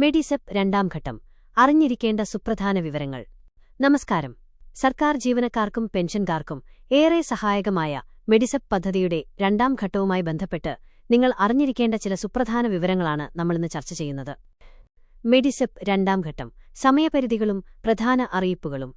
മെഡിസെപ്പ് രണ്ടാം ഘട്ടം. അറിഞ്ഞിരിക്കേണ്ട സുപ്രധാന വിവരങ്ങൾ. നമസ്കാരം. സർക്കാർ ജീവനക്കാർക്കും പെൻഷൻകാർക്കും ഏറെ സഹായകമായ മെഡിസെപ്പ് പദ്ധതിയുടെ രണ്ടാം ഘട്ടവുമായി ബന്ധപ്പെട്ട് നിങ്ങൾ അറിഞ്ഞിരിക്കേണ്ട ചില സുപ്രധാന വിവരങ്ങളാണ് നമ്മളിന്ന് ചർച്ച ചെയ്യുന്നത്. മെഡിസെപ്പ് രണ്ടാം ഘട്ടം. സമയപരിധികളും പ്രധാന അറിയിപ്പുകളും.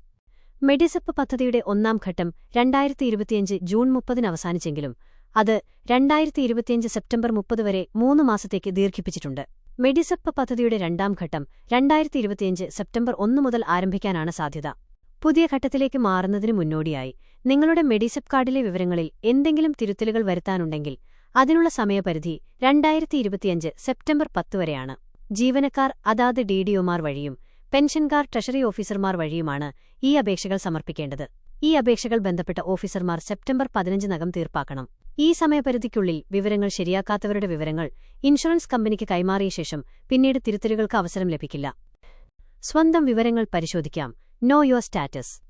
മെഡിസെപ്പ് പദ്ധതിയുടെ ഒന്നാം ഘട്ടം രണ്ടായിരത്തി ഇരുപത്തിയഞ്ച് ജൂൺ മുപ്പതിന് അവസാനിച്ചെങ്കിലും അത് രണ്ടായിരത്തി ഇരുപത്തിയഞ്ച് സെപ്റ്റംബർ മുപ്പത് വരെ മൂന്ന് മാസത്തേക്ക് ദീർഘിപ്പിച്ചിട്ടുണ്ട്. മെഡിസെപ്പ് പദ്ധതിയുടെ രണ്ടാം ഘട്ടം രണ്ടായിരത്തി ഇരുപത്തിയഞ്ച് സെപ്റ്റംബർ ഒന്ന് മുതൽ ആരംഭിക്കാനാണ് സാധ്യത. പുതിയ ഘട്ടത്തിലേക്ക് മാറുന്നതിന് മുന്നോടിയായി നിങ്ങളുടെ മെഡിസപ്പ് കാർഡിലെ വിവരങ്ങളിൽ എന്തെങ്കിലും തിരുത്തലുകൾ വരുത്താനുണ്ടെങ്കിൽ അതിനുള്ള സമയപരിധി രണ്ടായിരത്തി ഇരുപത്തിയഞ്ച് സെപ്റ്റംബർ പത്ത് വരെയാണ്. ജീവനക്കാർ അതാത് ഡി വഴിയും പെൻഷൻകാർ ട്രഷറി ഓഫീസർമാർ വഴിയുമാണ് ഈ അപേക്ഷകൾ സമർപ്പിക്കേണ്ടത്. ഈ അപേക്ഷകൾ ബന്ധപ്പെട്ട ഓഫീസർമാർ സെപ്റ്റംബർ പതിനഞ്ചിനകം തീർപ്പാക്കണം. ഈ സമയപരിധിക്കുള്ളിൽ വിവരങ്ങൾ ശരിയാക്കാത്തവരുടെ വിവരങ്ങൾ ഇൻഷുറൻസ് കമ്പനിക്ക് കൈമാറിയ ശേഷം പിന്നീട് തിരുത്തലുകൾക്ക് അവസരം ലഭിക്കില്ല. സ്വന്തം വിവരങ്ങൾ പരിശോധിക്കാം. നോ യുവർ സ്റ്റാറ്റസ്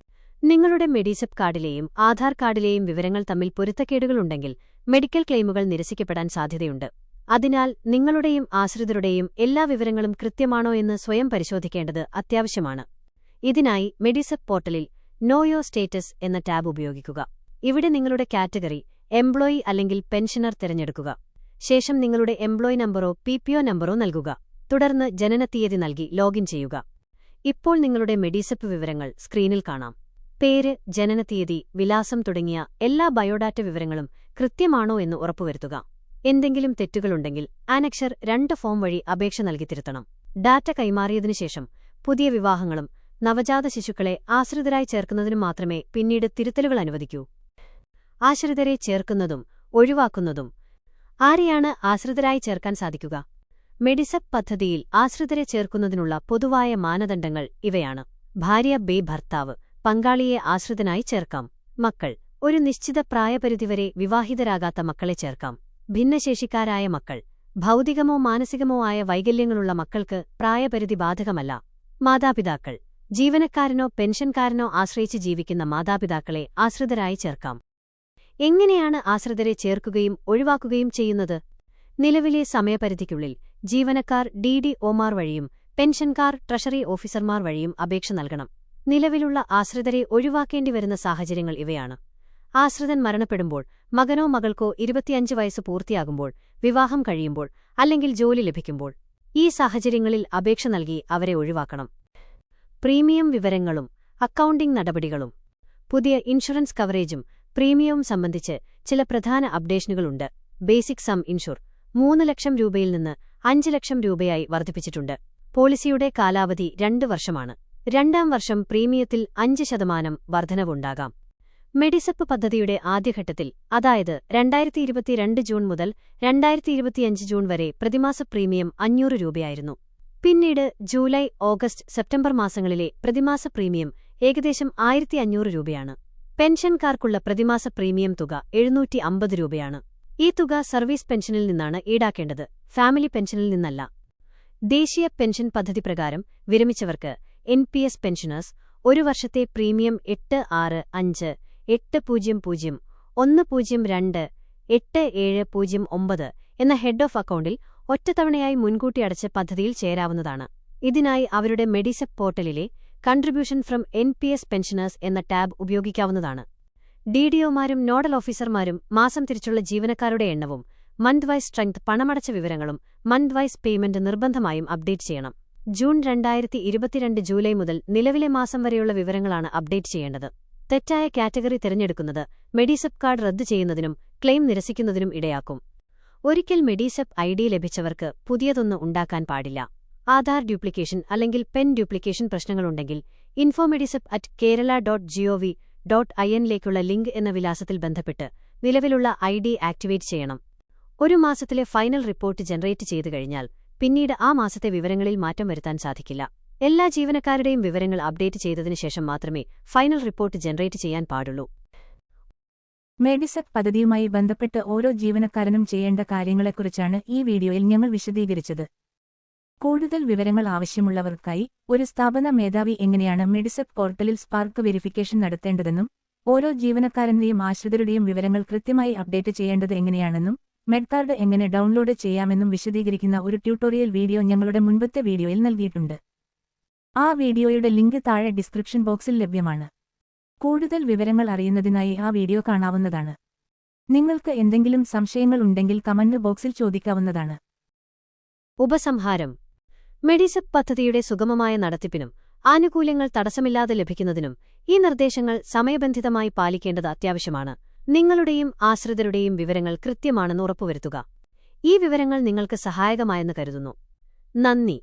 നിങ്ങളുടെ മെഡിസെപ് കാർഡിലെയും ആധാർ കാർഡിലെയും വിവരങ്ങൾ തമ്മിൽ പൊരുത്തക്കേടുകളുണ്ടെങ്കിൽ മെഡിക്കൽ ക്ലെയിമുകൾ നിരസിക്കപ്പെടാൻ സാധ്യതയുണ്ട്. അതിനാൽ നിങ്ങളുടെയും ആശ്രിതരുടെയും എല്ലാ വിവരങ്ങളും കൃത്യമാണോ എന്ന് സ്വയം പരിശോധിക്കേണ്ടത് അത്യാവശ്യമാണ്. ഇതിനായി മെഡിസെപ് പോർട്ടലിൽ നോ യോ സ്റ്റേറ്റസ് എന്ന ടാബ് ഉപയോഗിക്കുക. ഇവിടെ നിങ്ങളുടെ കാറ്റഗറി എംപ്ലോയി അല്ലെങ്കിൽ പെൻഷനർ തിരഞ്ഞെടുക്കുക. ശേഷം നിങ്ങളുടെ എംപ്ലോയി നമ്പറോ പി പി നമ്പറോ നൽകുക. തുടർന്ന് ജനനത്തീയതി നൽകി ലോഗിൻ ചെയ്യുക. ഇപ്പോൾ നിങ്ങളുടെ മെഡിസെപ്പ് വിവരങ്ങൾ സ്ക്രീനിൽ കാണാം. പേര് ജനനത്തീയതി വിലാസം തുടങ്ങിയ എല്ലാ ബയോഡാറ്റ വിവരങ്ങളും കൃത്യമാണോ എന്ന് ഉറപ്പുവരുത്തുക. എന്തെങ്കിലും തെറ്റുകളുണ്ടെങ്കിൽ ആനക്ഷർ രണ്ട് ഫോം വഴി അപേക്ഷ നൽകി തിരുത്തണം ഡാറ്റ കൈമാറിയതിനുശേഷം പുതിയ വിവാഹങ്ങളും നവജാത ശിശുക്കളെ ആശ്രിതരായി ചേർക്കുന്നതിനു മാത്രമേ പിന്നീട് തിരുത്തലുകൾ അനുവദിക്കൂ. ആശ്രിതരെ ചേർക്കുന്നതും ഒഴിവാക്കുന്നതും ആരെയാണ് ആശ്രിതരായി ചേർക്കാൻ സാധിക്കുക? മെഡിസപ്പ് പദ്ധതിയിൽ ആശ്രിതരെ ചേർക്കുന്നതിനുള്ള പൊതുവായ മാനദണ്ഡങ്ങൾ ഇവയാണ്. ഭാര്യ ബേ ഭർത്താവ് പങ്കാളിയെ ആശ്രിതനായി ചേർക്കാം. മക്കൾ ഒരു നിശ്ചിത പ്രായപരിധിവരെ വിവാഹിതരാകാത്ത മക്കളെ ചേർക്കാം. ഭിന്നശേഷിക്കാരായ മക്കൾ ഭൗതികമോ മാനസികമോ ആയ വൈകല്യങ്ങളുള്ള മക്കൾക്ക് പ്രായപരിധി ബാധകമല്ല. മാതാപിതാക്കൾ ജീവനക്കാരനോ പെൻഷൻകാരനോ ആശ്രയിച്ച് ജീവിക്കുന്ന മാതാപിതാക്കളെ ആശ്രിതരായി ചേർക്കാം. എങ്ങനെയാണ് ആശ്രിതരെ ചേർക്കുകയും ഒഴിവാക്കുകയും ചെയ്യുന്നത്? നിലവിലെ സമയപരിധിക്കുള്ളിൽ ജീവനക്കാർ ഡി ഡി ഒമാർ വഴിയും പെൻഷൻകാർ ട്രഷറി ഓഫീസർമാർ വഴിയും അപേക്ഷ നൽകണം. നിലവിലുള്ള ആശ്രിതരെ ഒഴിവാക്കേണ്ടി വരുന്ന സാഹചര്യങ്ങൾ ഇവയാണ്. ആശ്രിതൻ മരണപ്പെടുമ്പോൾ മകനോ മകൾക്കോ ഇരുപത്തിയഞ്ച് വയസ്സ് പൂർത്തിയാകുമ്പോൾ വിവാഹം കഴിയുമ്പോൾ അല്ലെങ്കിൽ ജോലി ലഭിക്കുമ്പോൾ ഈ സാഹചര്യങ്ങളിൽ അപേക്ഷ നൽകി അവരെ ഒഴിവാക്കണം. പ്രീമിയം വിവരങ്ങളും അക്കൗണ്ടിംഗ് നടപടികളും പുതിയ ഇൻഷുറൻസ് കവറേജും പ്രീമിയവും സംബന്ധിച്ച് ചില പ്രധാന അപ്ഡേഷനുകളുണ്ട്. ബേസിക് സം ഇൻഷുർ മൂന്ന് ലക്ഷം രൂപയിൽ നിന്ന് അഞ്ച് ലക്ഷം രൂപയായി വർദ്ധിപ്പിച്ചിട്ടുണ്ട്. പോളിസിയുടെ കാലാവധി രണ്ട് വർഷമാണ്. രണ്ടാം വർഷം പ്രീമിയത്തിൽ അഞ്ച് ശതമാനം വർധനവുണ്ടാകാം. മെഡിസപ്പ് പദ്ധതിയുടെ ആദ്യഘട്ടത്തിൽ അതായത് രണ്ടായിരത്തി ഇരുപത്തിരണ്ട് ജൂൺ മുതൽ രണ്ടായിരത്തി ഇരുപത്തിയഞ്ച് ജൂൺ വരെ പ്രതിമാസ പ്രീമിയം അഞ്ഞൂറ് രൂപയായിരുന്നു. പിന്നീട് ജൂലൈ ഓഗസ്റ്റ് സെപ്റ്റംബർ മാസങ്ങളിലെ പ്രതിമാസ പ്രീമിയം ഏകദേശം ആയിരത്തി അഞ്ഞൂറ് രൂപയാണ്. പെൻഷൻകാർക്കുള്ള പ്രതിമാസ പ്രീമിയം തുക എഴുന്നൂറ്റി അമ്പത് രൂപയാണ്. ഈ തുക സർവീസ് പെൻഷനിൽ നിന്നാണ് ഈടാക്കേണ്ടത്. ഫാമിലി പെൻഷനിൽ നിന്നല്ല. ദേശീയ പെൻഷൻ പദ്ധതി പ്രകാരം വിരമിച്ചവർക്ക് എൻ പി എസ് പെൻഷനേഴ്സ് ഒരു വർഷത്തെ പ്രീമിയം എട്ട് ആറ് അഞ്ച് എട്ട് പൂജ്യം പൂജ്യം ഒന്ന് പൂജ്യം രണ്ട് എട്ട് ഏഴ് പൂജ്യം ഒമ്പത് എന്ന ഹെഡ് ഓഫ് അക്കൗണ്ടിൽ ഒറ്റത്തവണയായി മുൻകൂട്ടി അടച്ച് പദ്ധതിയിൽ ചേരാവുന്നതാണ്. ഇതിനായി അവരുടെ Medisep പോർട്ടലിലെ contribution from N P S pensioners എന്ന ടാബ് ഉപയോഗിക്കാവുന്നതാണ്. ഡിഡിഒമാരും നോഡൽ ഓഫീസർമാരും മാസം തിരിച്ചുള്ള ജീവനക്കാരുടെ എണ്ണവും മന്ത് വൈസ് സ്ട്രെങ്ത് പണമടച്ച വിവരങ്ങളും മന്ത് വൈസ് പേയ്മെന്റ് നിർബന്ധമായും അപ്ഡേറ്റ് ചെയ്യണം. ജൂൺ രണ്ടായിരത്തി ഇരുപത്തിരണ്ട് ജൂലൈ മുതൽ നിലവിലെ മാസം വരെയുള്ള വിവരങ്ങളാണ് അപ്ഡേറ്റ് ചെയ്യേണ്ടത്. തെറ്റായ കാറ്റഗറി തിരഞ്ഞെടുക്കുന്നത് മെഡിസെപ് കാർഡ് റദ്ദു ചെയ്യുന്നതിനും ക്ലെയിം നിരസിക്കുന്നതിനും ഇടയാക്കും. ഒരിക്കൽ മെഡിസെപ്പ് ഐ ഡി ലഭിച്ചവർക്ക് പുതിയതൊന്നും ഉണ്ടാക്കാൻ പാടില്ല. ആധാർ ഡ്യൂപ്ലിക്കേഷൻ അല്ലെങ്കിൽ pen duplication പ്രശ്നങ്ങളുണ്ടെങ്കിൽ infomedisep at Kerala dot gov dot I എന്നിലേക്കുള്ള link എന്ന വിലാസത്തിൽ ബന്ധപ്പെട്ട് നിലവിലുള്ള ഐ ഡി ആക്ടിവേറ്റ് ചെയ്യണം. ഒരു മാസത്തിലെ ഫൈനൽ റിപ്പോർട്ട് ജനറേറ്റ് ചെയ്തു കഴിഞ്ഞാൽ പിന്നീട് ആ മാസത്തെ വിവരങ്ങളിൽ മാറ്റം വരുത്താൻ സാധിക്കില്ല. എല്ലാ ജീവനക്കാരുടെയും വിവരങ്ങൾ അപ്ഡേറ്റ് ചെയ്തതിനു ശേഷം മാത്രമേ ഫൈനൽ റിപ്പോർട്ട് ജനറേറ്റ് ചെയ്യാൻ പാടുള്ളൂ. മെഡിസെപ്പ് പദ്ധതിയുമായി ബന്ധപ്പെട്ട് ഓരോ ജീവനക്കാരനും ചെയ്യേണ്ട കാര്യങ്ങളെക്കുറിച്ചാണ് ഈ വീഡിയോയിൽ ഞങ്ങൾ വിശദീകരിച്ചത്. കൂടുതൽ വിവരങ്ങൾ ആവശ്യമുള്ളവർക്കായി ഒരു സ്ഥാപന മേധാവി എങ്ങനെയാണ് മെഡിസെപ് പോർട്ടലിൽ സ്പാർക്ക് വെരിഫിക്കേഷൻ നടത്തേണ്ടതെന്നും ഓരോ ജീവനക്കാരന്റെയും ആശ്രിതരുടെയും വിവരങ്ങൾ കൃത്യമായി അപ്ഡേറ്റ് ചെയ്യേണ്ടത് എങ്ങനെയാണെന്നും മെഡ്കാർഡ് എങ്ങനെ ഡൗൺലോഡ് ചെയ്യാമെന്നും വിശദീകരിക്കുന്ന ഒരു ട്യൂട്ടോറിയൽ വീഡിയോ ഞങ്ങളുടെ മുൻപത്തെ വീഡിയോയിൽ നൽകിയിട്ടുണ്ട്. ആ വീഡിയോയുടെ ലിങ്ക് താഴെ ഡിസ്ക്രിപ്ഷൻ ബോക്സിൽ ലഭ്യമാണ്. കൂടുതൽ വിവരങ്ങൾ അറിയുന്നതിനായി ആ വീഡിയോ കാണാവുന്നതാണ്. നിങ്ങൾക്ക് എന്തെങ്കിലും സംശയങ്ങൾ ഉണ്ടെങ്കിൽ കമന്റ് ബോക്സിൽ ചോദിക്കാവുന്നതാണ്. ഉപസംഹാരം. മെഡിസെപ് പദ്ധതിയുടെ സുഗമമായ നടത്തിപ്പിനും ആനുകൂല്യങ്ങൾ തടസ്സമില്ലാതെ ലഭിക്കുന്നതിനും ഈ നിർദ്ദേശങ്ങൾ സമയബന്ധിതമായി പാലിക്കേണ്ടത് അത്യാവശ്യമാണ്. നിങ്ങളുടെയും ആശ്രിതരുടെയും വിവരങ്ങൾ കൃത്യമാണെന്ന് ഉറപ്പുവരുത്തുക. ഈ വിവരങ്ങൾ നിങ്ങൾക്ക് സഹായകമായെന്ന് കരുതുന്നു. നന്ദി.